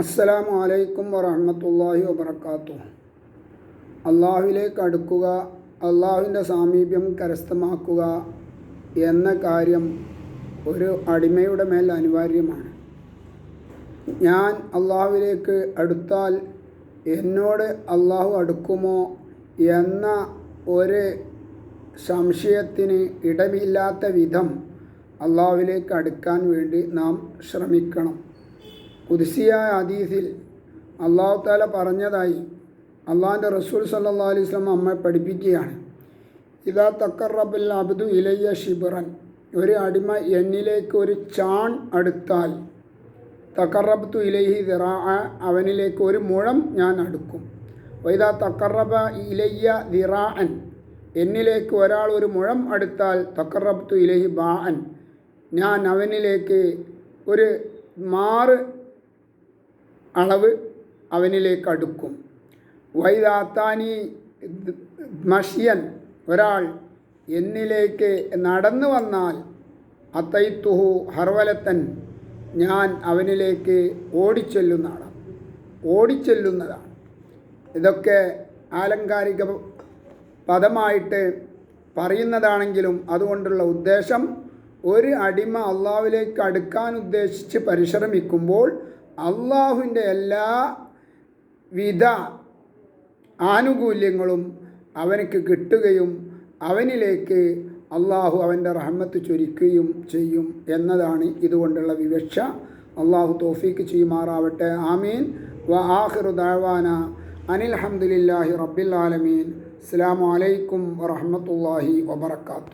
അസ്സലാമു അലൈക്കും വറഹമത്തല്ലാഹി വബർക്കാത്തു അള്ളാഹുവിലേക്ക് അടുക്കുക അള്ളാഹുവിന്റെ സാമീപ്യം കരസ്ഥമാക്കുക എന്ന കാര്യം ഒരു അടിമയുടെ മേൽ അനിവാര്യമാണ്. ഞാൻ അള്ളാഹുവിലേക്ക് അടുത്താൽ എന്നോട് അള്ളാഹു അടുക്കുമോ എന്ന ഒരു സംശയത്തിന് ഇടമില്ലാത്ത വിധം അള്ളാഹുവിലേക്ക് അടുക്കാൻ വേണ്ടി നാം ശ്രമിക്കണം. കുതിസിയായ ഹദീസിൽ അള്ളാഹു താല പറഞ്ഞതായി അള്ളാഹിന്റെ റസൂൽ സല്ലാ അലൈഹി സ്വലം അമ്മ പഠിപ്പിക്കുകയാണ്. ഇതാ തക്കറബിൽ അബ്ദു ഇലയ്യ ഷിബറൻ ഒരു അടിമ എന്നിലേക്ക് ഒരു ചാൺ അടുത്താൽ തക്കറബ്തു ഇലൈഹി ദിറാ അവനിലേക്ക് ഒരു മുഴം ഞാൻ അടുക്കും. വൈദാ തക്കറബ ഇലയ്യ ദിറാ അൻ എന്നിലേക്ക് ഒരാൾ ഒരു മുഴം അടുത്താൽ തക്കറബ്തു ഇലഹി ബാ അൻ ഞാൻ അവനിലേക്ക് ഒരു മാറ് അളവ് അവനിലേക്ക് അടുക്കും. വൈദാത്താനി മഷിയൻ ഒരാൾ എന്നിലേക്ക് നടന്നു വന്നാൽ അത്തൈത്തുഹു ഹർവലത്തൻ ഞാൻ അവനിലേക്ക് ഓടിച്ചെല്ലുന്നതാണ്. ഓടിച്ചെല്ലുന്നതാണ്. ഇതൊക്കെ ആലങ്കാരിക പദമായിട്ട് പറയുന്നതാണെങ്കിലും അതുകൊണ്ടുള്ള ഉദ്ദേശം ഒരു അടിമ അള്ളാവിലേക്ക് അടുക്കാൻ ഉദ്ദേശിച്ച് പരിശ്രമിക്കുമ്പോൾ അള്ളാഹുവിന്റെ എല്ലാ വിധ ആനുകൂല്യങ്ങളും അവനക്ക് കിട്ടുകയും അവനിലേക്ക് അള്ളാഹു അവന്റെ റഹ്മത്ത് ചൊരിക്കുകയും ചെയ്യും എന്നതാണ് ഇതുകൊണ്ടുള്ള വിവക്ഷ. അള്ളാഹു തോഫീക്ക് ചെയ്യുമാറാവട്ടെ. ആമീൻ. വ ആഹിറു ദാവാന അനിൽ ഹംദുലില്ലാഹി റബ്ബിൽ ആലമീൻ. അസ്സാം വലൈക്കും വറഹമത്തല്ലാഹി വബർക്കാത്തു